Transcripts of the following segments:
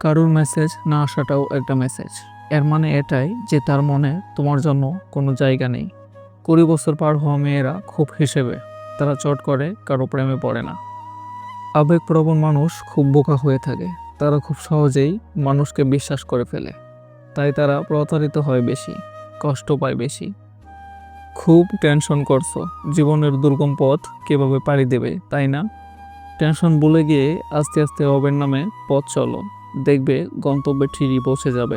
কারোর মেসেজ না আসাটাও একটা মেসেজ এর মানে এটাই যে তার মনে তোমার জন্য কোনো জায়গা নেই। কুড়ি বছর পার হওয়া মেয়েরা খুব হিসেবে তারা চট করে কারও প্রেমে পড়ে না। আবেগপ্রবণ মানুষ খুব বোকা হয়ে থাকে। তারা খুব সহজেই মানুষকে বিশ্বাস করে ফেলে। তাই তারা প্রতারিত হয় বেশি, কষ্ট পায় বেশি। খুব টেনশন করছ, জীবনের দুর্গম পথ কীভাবে পাড়ি দেবে, তাই না? টেনশন ভুলে গিয়ে আস্তে আস্তে অবের নামে পথ চলো। দেখবে গন্তব্যে ঠিকই পৌঁছে যাবে।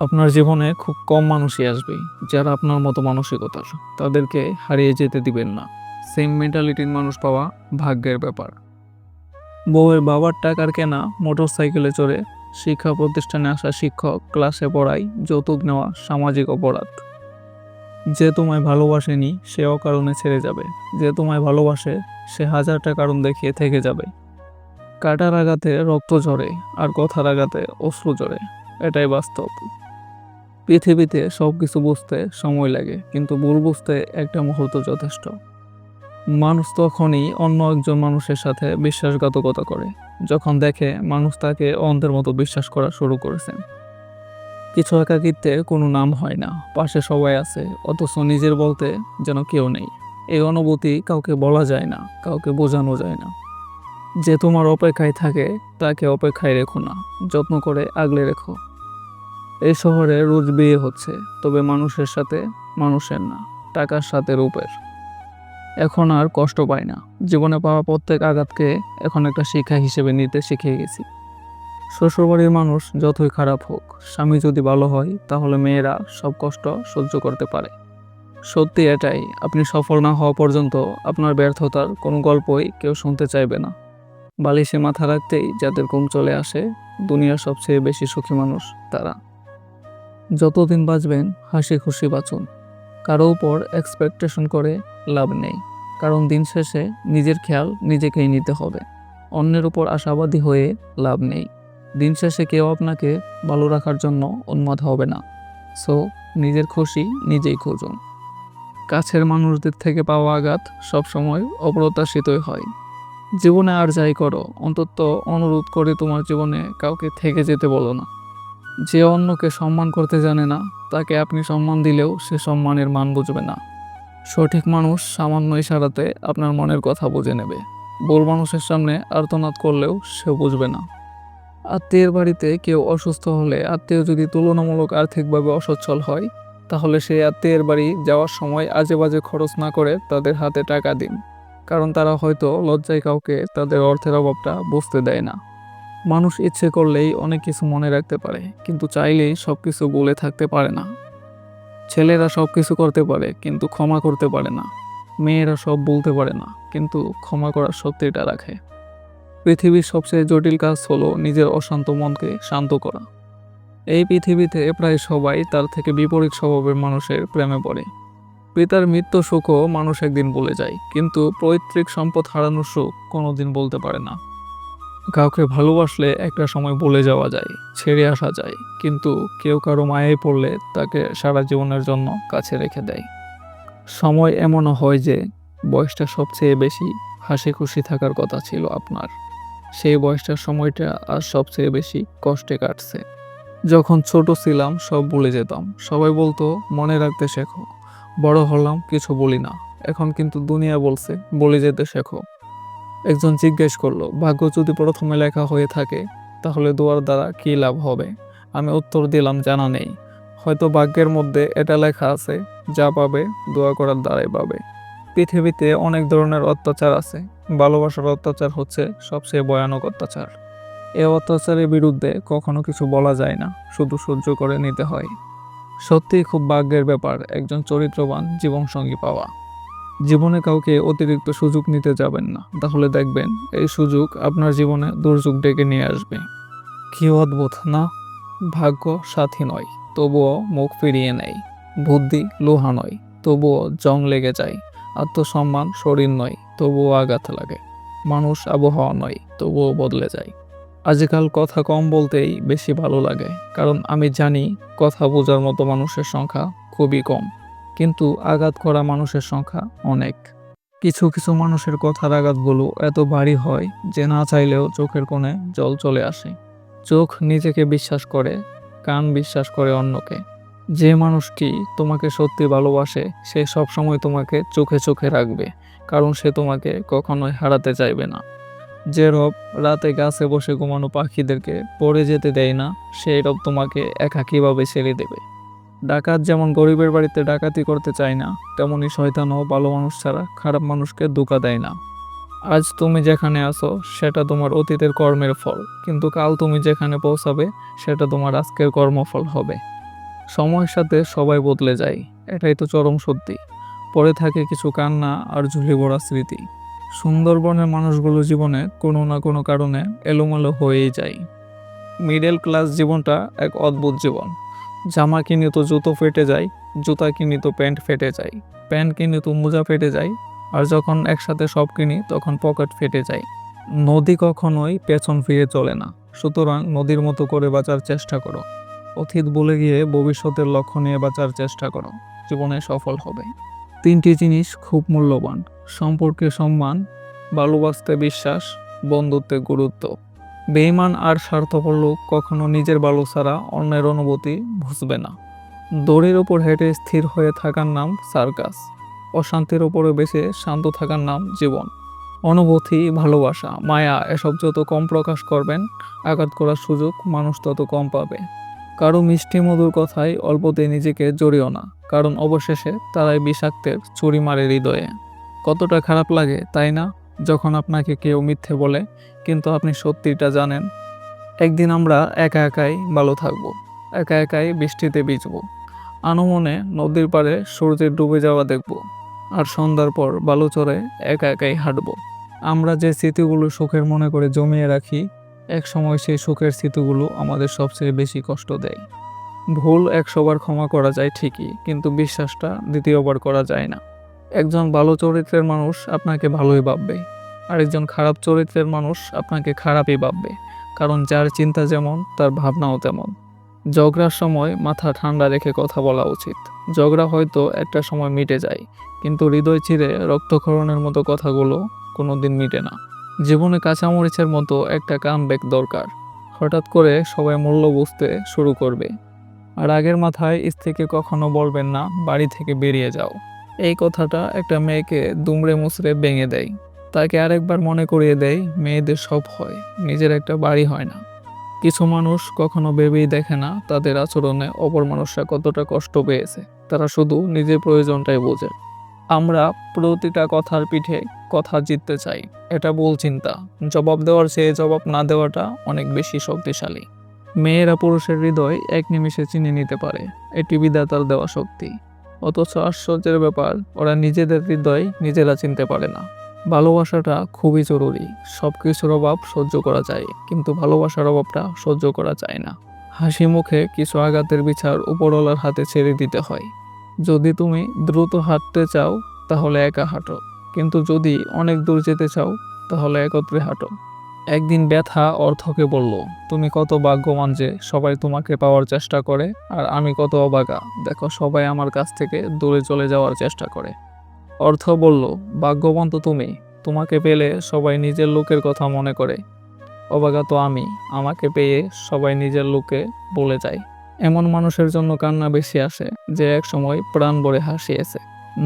আপনার জীবনে খুব কম মানুষই আসবে, যারা আপনার মতো মানসিকতার। তাদেরকে হারিয়ে যেতে দিবেন না। সেম মেন্টালিটির মানুষ পাওয়া ভাগ্যের ব্যাপার। বউয়ের বাবার টাকার কেনা মোটর সাইকেলে চড়ে, শিক্ষা প্রতিষ্ঠানে আসা শিক্ষক ক্লাসে পড়াই যৌতুক নেওয়া সামাজিক অপরাধ। যে তোমায় ভালোবাসেনি, সে অকারণে ছেড়ে যাবে। যে তোমায় ভালোবাসে, সে হাজারটা কারণ দেখিয়ে থেকে যাবে। কাটার আঘাতে রক্ত ঝরে আর কথার আঘাতে অশ্রু ঝরে, এটাই বাস্তব। পৃথিবীতে সব কিছু বুঝতে সময় লাগে, কিন্তু ভুল বুঝতে একটা মুহূর্ত যথেষ্ট। মানুষ তখনই অন্য একজন মানুষের সাথে বিশ্বাসঘাতকতা করে, যখন দেখে মানুষ তাকে অন্ধের মতো বিশ্বাস করা শুরু করেছে। কিছু একাকিত্বে কোনো নাম হয় না, পাশে সবাই আছে, অথচ নিজের বলতে যেন কেউ নেই। এই অনুভূতি কাউকে বলা যায় না, কাউকে বোঝানো যায় না। যে তোমার অপেক্ষায় থাকে, তাকে অপেক্ষায় রেখো না, যত্ন করে আগলে রেখো। এই শহরে রোজ বিয়ে হচ্ছে, তবে মানুষের সাথে মানুষের না, টাকার সাথে রূপের। এখন আর কষ্ট পাই না। জীবনে পাওয়া প্রত্যেক আঘাতকে এখন একটা শিক্ষা হিসেবে নিতে শিখে গেছি। শ্বশুরবাড়ির মানুষ যতই খারাপ হোক, স্বামী যদি ভালো হয়, তাহলে মেয়েরা সব কষ্ট সহ্য করতে পারে। সত্যি এটাই, আপনি সফল না হওয়া পর্যন্ত আপনার ব্যর্থতার কোনো গল্পই কেউ শুনতে চাইবে না। বালিশে মাথা রাখতেই যাদের ঘুম চলে আসে, দুনিয়ার সবচেয়ে বেশি সুখী মানুষ তারা। যতদিন বাঁচবেন, হাসি খুশি বাঁচুন। কারও উপর এক্সপেকটেশন করে লাভ নেই। কারণ দিন শেষে নিজের খেয়াল নিজেকেই নিতে হবে। অন্যের উপর আশাবাদী হয়ে লাভ নেই। দিন শেষে কেউ আপনাকে ভালো রাখার জন্য উন্মাদ হবে না। সো নিজের খুশি নিজেই খুঁজুন। কাছের মানুষদের থেকে পাওয়া আঘাত সবসময় অপ্রত্যাশিতই হয়। জীবনে আর যাই করো, অন্তত অনুরোধ করে তোমার জীবনে কাউকে থেকে যেতে বলো না। যে অন্যকে সম্মান করতে জানে না, তাকে আপনি সম্মান দিলেও সে সম্মানের মান বুঝবে না। সঠিক মানুষ সামান্য ইশারাতে আপনার মনের কথা বুঝে নেবে। ভুল মানুষের সামনে আর্তনাদ করলেও সে বুঝবে না। আত্মীয়ের বাড়িতে কেউ অসুস্থ হলে আত্মীয় যদি তুলনামূলক আর্থিকভাবে অসচ্ছল হয়, তাহলে সেই আত্মীয়ের বাড়ি যাওয়ার সময় আজে বাজে খরচ না করে তাদের হাতে টাকা দিন। কারণ তারা হয়তো লজ্জায় কাউকে তাদের অর্থের অভাবটা বুঝতে দেয় না। মানুষ ইচ্ছে করলেই অনেক কিছু মনে রাখতে পারে, কিন্তু চাইলেই সব কিছু বলে থাকতে পারে না। ছেলেরা সব কিছু করতে পারে, কিন্তু ক্ষমা করতে পারে না। মেয়েরা সব বলতে পারে না, কিন্তু ক্ষমা করার শক্তিটা রাখে। পৃথিবীর সবচেয়ে জটিল কাজ হলো নিজের অশান্ত মনকে শান্ত করা। এই পৃথিবীতে প্রায় সবাই তার থেকে বিপরীত স্বভাবের মানুষের প্রেমে পড়ে। পিতার মৃত্যু সুখও মানুষ একদিন বলে যায়, কিন্তু পৈতৃক সম্পদ হারানোর সুখ কোনোদিন বলতে পারে না। কাউকে ভালোবাসলে একটা সময় বলে যাওয়া যায়, ছেড়ে আসা যায়, কিন্তু কেউ কারও মায়ে পড়লে তাকে সারা জীবনের জন্য কাছে রেখে দেয়। সময় এমনও হয় যে, বয়সটা সবচেয়ে বেশি হাসি খুশি থাকার কথা ছিল আপনার। সেই বয়সটার সময়টা আর সবচেয়ে বেশি কষ্টে কাটছে। যখন ছোট ছিলাম, সব ভুলে যেতাম। সবাই বলতো, মনে রাখতে শেখো। বড় হলাম, কিছু বলি না। এখন কিন্তু দুনিয়া বলছে, বলে যেতে শেখো। একজন জিজ্ঞেস করল, ভাগ্য যদি প্রথমে লেখা হয়ে থাকে, তাহলে দোয়ার দ্বারা কী লাভ হবে? আমি উত্তর দিলাম, জানা নেই। হয়তো ভাগ্যের মধ্যে এটা লেখা আছে, যা পাবে, দোয়া করার দ্বারাই পাবে। পৃথিবীতে অনেক ধরনের অত্যাচার আছে। ভালোবাসার অত্যাচার হচ্ছে সবচেয়ে ভয়ানক অত্যাচার। এ অত্যাচারের বিরুদ্ধে কখনো কিছু বলা যায় না, শুধু সহ্য করে নিতে হয়। সত্যিই খুব ভাগ্যের ব্যাপার একজন চরিত্রবান জীবনসঙ্গী পাওয়া। জীবনে কাউকে অতিরিক্ত সুযোগ নিতে যাবেন না। তাহলে দেখবেন, এই সুযোগ আপনার জীবনে দুর্যোগ ডেকে নিয়ে আসবে। কি অদ্ভুত, না? ভাগ্য সাথী নয়, তবুও মুখ ফিরিয়ে নেয়। বুদ্ধি লোহা নয়, তবুও জং লেগে যায়। আত্মসম্মান শরীর নয়, তবুও আঘাত লাগে। মানুষ আবহাওয়া নয়, তবুও বদলে যায়। আজকাল কথা কম বলতেই বেশি ভালো লাগে, কারণ আমি জানি কথা বোঝার মতো মানুষের সংখ্যা খুবই কম, কিন্তু আঘাত করা মানুষের সংখ্যা অনেক। কিছু কিছু মানুষের কথার আঘাতগুলো এত ভারী হয় যে না চাইলেও চোখের কোণে জল চলে আসে। চোখ নিজেকে বিশ্বাস করে, কান বিশ্বাস করে অন্যকে। যে মানুষটি তোমাকে সত্যি ভালোবাসে, সে সবসময় তোমাকে চোখে চোখে রাখবে, কারণ সে তোমাকে কখনোই হারাতে চাইবে না। যে রব রাতে গাছে বসে ঘুমানো পাখিদেরকে পড়ে যেতে দেয় না, সেই রব তোমাকে একাকীভাবে ছেড়ে দেবে? ডাকাত যেমন গরিবের বাড়িতে ডাকাতি করতে চায় না তেমনই শয়তানও ভালো মানুষ ছাড়া খারাপ মানুষকে ধোকা দেয় না। আজ তুমি যেখানে আছো, সেটা তোমার অতীতের কর্মের ফল, কিন্তু কাল তুমি যেখানে পৌঁছাবে, সেটা তোমার আজকের কর্মফল হবে। সময়ের সাথে সবাই বদলে যায়, এটাই তো চরম সত্যি। পরে থাকে কিছু কান্না আর ঝুলি ভরা স্মৃতি। সুন্দরবনের মানুষগুলো জীবনে কোনো না কোনো কারণে এলোমেলো হয়েই যায়। মিডল ক্লাস জীবনটা এক অদ্ভুত জীবন। জামা কিনে তো জুতো ফেটে যায়, জুতা কিনি তো প্যান্ট ফেটে যায়, প্যান্ট কিনে তো মোজা ফেটে যায়, আর যখন একসাথে সব কিনি তখন পকেট ফেটে যায়। নদী কখনোই পেছন ফিরে চলে না, সুতরাং নদীর মতো করে বাঁচার চেষ্টা করো। অতীত বলে গিয়ে ভবিষ্যতের লক্ষ্য নিয়ে বাঁচার চেষ্টা করো, জীবনে সফল হবে। তিনটি জিনিস খুব মূল্যবান। সম্পর্কে সম্মান, ভালোবাসতে বিশ্বাস, বন্ধুত্বে গুরুত্ব। বেইমান আর স্বার্থপর লোক কখনো নিজের ভালো ছাড়া অন্যের অনুভূতি বুঝবে না। দড়ির ওপর হেঁটে স্থির হয়ে থাকার নাম সার্কাস। অশান্তির ওপরে বেশি শান্ত থাকার নাম জীবন। অনুভূতি, ভালোবাসা, মায়া, এসব যত কম প্রকাশ করবেন, আঘাত করার সুযোগ মানুষ তত কম পাবে। কারও মিষ্টি মধুর কথায় অল্পতে নিজেকে জড়িও না, কারণ অবশেষে তারাই বিষাক্তের ছুরি মারে হৃদয়ে। কতটা খারাপ লাগে, তাই না? যখন আপনাকে কেউ মিথ্যে বলে, কিন্তু আপনি সত্যিটা জানেন। একদিন আমরা একা একাই ভালো থাকব, একা একাই বৃষ্টিতে ভিজবো। আনমনে নদীর পাড়ে সূর্যের ডুবে যাওয়া দেখব, আর সন্ধ্যার পর বালু চড়ে একা একাই হাঁটবো। আমরা যে স্মৃতিগুলো সুখের মনে করে জমিয়ে রাখি এক সময় সেই সুখের স্মৃতিগুলো আমাদের সবচেয়ে বেশি কষ্ট দেয়। ভুল একশোবার ক্ষমা করা যায় ঠিকই, কিন্তু বিশ্বাসটা দ্বিতীয়বার করা যায় না। একজন ভালো চরিত্রের মানুষ আপনাকে ভালোই ভাববে আর একজন খারাপ চরিত্রের মানুষ আপনাকে খারাপই ভাববে, কারণ যার চিন্তা যেমন, তার ভাবনাও তেমন। ঝগড়ার সময় মাথা ঠান্ডা রেখে কথা বলা উচিত। ঝগড়া হয়তো একটা সময় মিটে যায়, কিন্তু হৃদয় চিরে রক্তক্ষরণের মতো কথাগুলো কোনো দিন মিটে না। জীবনে কাঁচামরিচের মতো একটা কামব্যাক দরকার। হঠাৎ করে সবাই মূল্য বুঝতে শুরু করবে। আর আগের মাথায় স্ত্রীকে কখনো বলবেন না, বাড়ি থেকে বেরিয়ে যাও। এই কথাটা একটা মেয়েকে দুমড়ে মুচড়ে ভেঙে দেয়। তাকে আরেকবার মনে করিয়ে দেয়, মেয়েদের সব হয়, নিজের একটা বাড়ি হয় না। কিছু মানুষ কখনো ভেবেই দেখে না তাদের আচরণে অপর মানুষরা কতটা কষ্ট পেয়েছে। তারা শুধু নিজের প্রয়োজনটাই বোঝে। আমরা প্রতিটা কথার পিঠে কথা জিততে চাই। এটা ভুল চিন্তা। জবাব দেওয়ার চেয়ে জবাব না দেওয়াটা অনেক বেশি শক্তিশালী। মেয়েরা পুরুষের হৃদয় এক নিমিষে চিনে নিতে পারে। এটি বিধাতার দেওয়া শক্তি। অথচ আশ্চর্যের ব্যাপার, ওরা নিজেদের হৃদয় নিজেরা চিনতে পারে না। ভালোবাসাটা খুবই জরুরি। সব কিছুর অভাব সহ্য করা যায়, কিন্তু ভালোবাসার অভাবটা সহ্য করা যায় না। হাসি মুখে কিছু আঘাতের বিচার উপরওয়ালার হাতে ছেড়ে দিতে হয়। যদি তুমি দ্রুত হাঁটতে চাও, তাহলে একা হাঁটো। কিন্তু যদি অনেক দূর যেতে চাও, তাহলে একত্রে হাঁটো। একদিন ব্যথা অর্থকে বলল, তুমি কত ভাগ্যবান যে সবাই তোমাকে পাওয়ার চেষ্টা করে, আর আমি কত অবাগা। দেখো, সবাই আমার কাছ থেকে দূরে চলে যাওয়ার চেষ্টা করে। অর্থ বলল, ভাগ্যবান তো তুমি। তোমাকে পেলে সবাই নিজের লোকের কথা মনে করে। অবাগা তো আমি। আমাকে পেয়ে সবাই নিজের লোকে বলে যায়। এমন মানুষের জন্য কান্না বেশি আসে যে এক সময় প্রাণ ভরে হাসিয়েছে।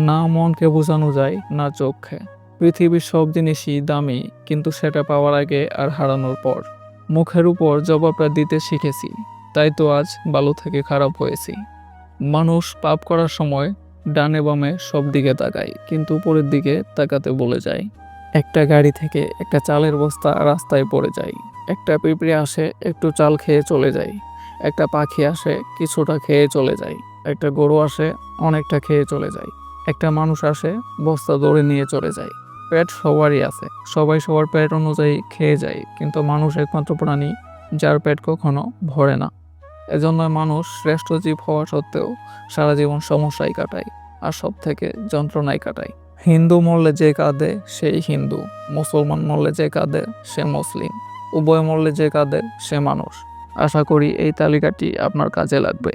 না মনকে বোঝানো যায়, না চোখে। পৃথিবীর সব জিনিসই দামি, কিন্তু সেটা পাওয়ার আগে আর হারানোর পর। মুখের উপর জবাবটা দিতে শিখেছি, তাই তো আজ ভালো থেকে খারাপ হয়েছি। মানুষ পাপ করার সময় ডানে বামে সব দিকে তাকায়, কিন্তু উপরের দিকে তাকাতে বলে যায়। একটা গাড়ি থেকে একটা চালের বস্তা রাস্তায় পড়ে যায়, একটা পিঁপড়ে আসে একটু চাল খেয়ে চলে যায়। একটা পাখি আসে, কিছুটা খেয়ে চলে যায়। একটা গরু আসে, অনেকটা খেয়ে চলে যায়। একটা মানুষ আসে, বস্তা দৌড়ে নিয়ে চলে যায়। পেট সবারই আছে। সবাই সবার পেট অনুযায়ী খেয়ে যায়, কিন্তু মানুষ একমাত্র প্রাণী, যার পেট কখনো ভরে না। এজন্য মানুষ শ্রেষ্ঠ জীব হওয়া সত্ত্বেও সারা জীবন সমস্যায় কাটায় আর সব থেকে যন্ত্রণায় কাটায়। হিন্দু মরলে যে কাঁদে, সেই হিন্দু। মুসলমান মরলে যে কাঁদে, সে মুসলিম। উভয় মরলে যে কাঁদে, সে মানুষ। আশা করি এই তালিকাটি আপনার কাজে লাগবে।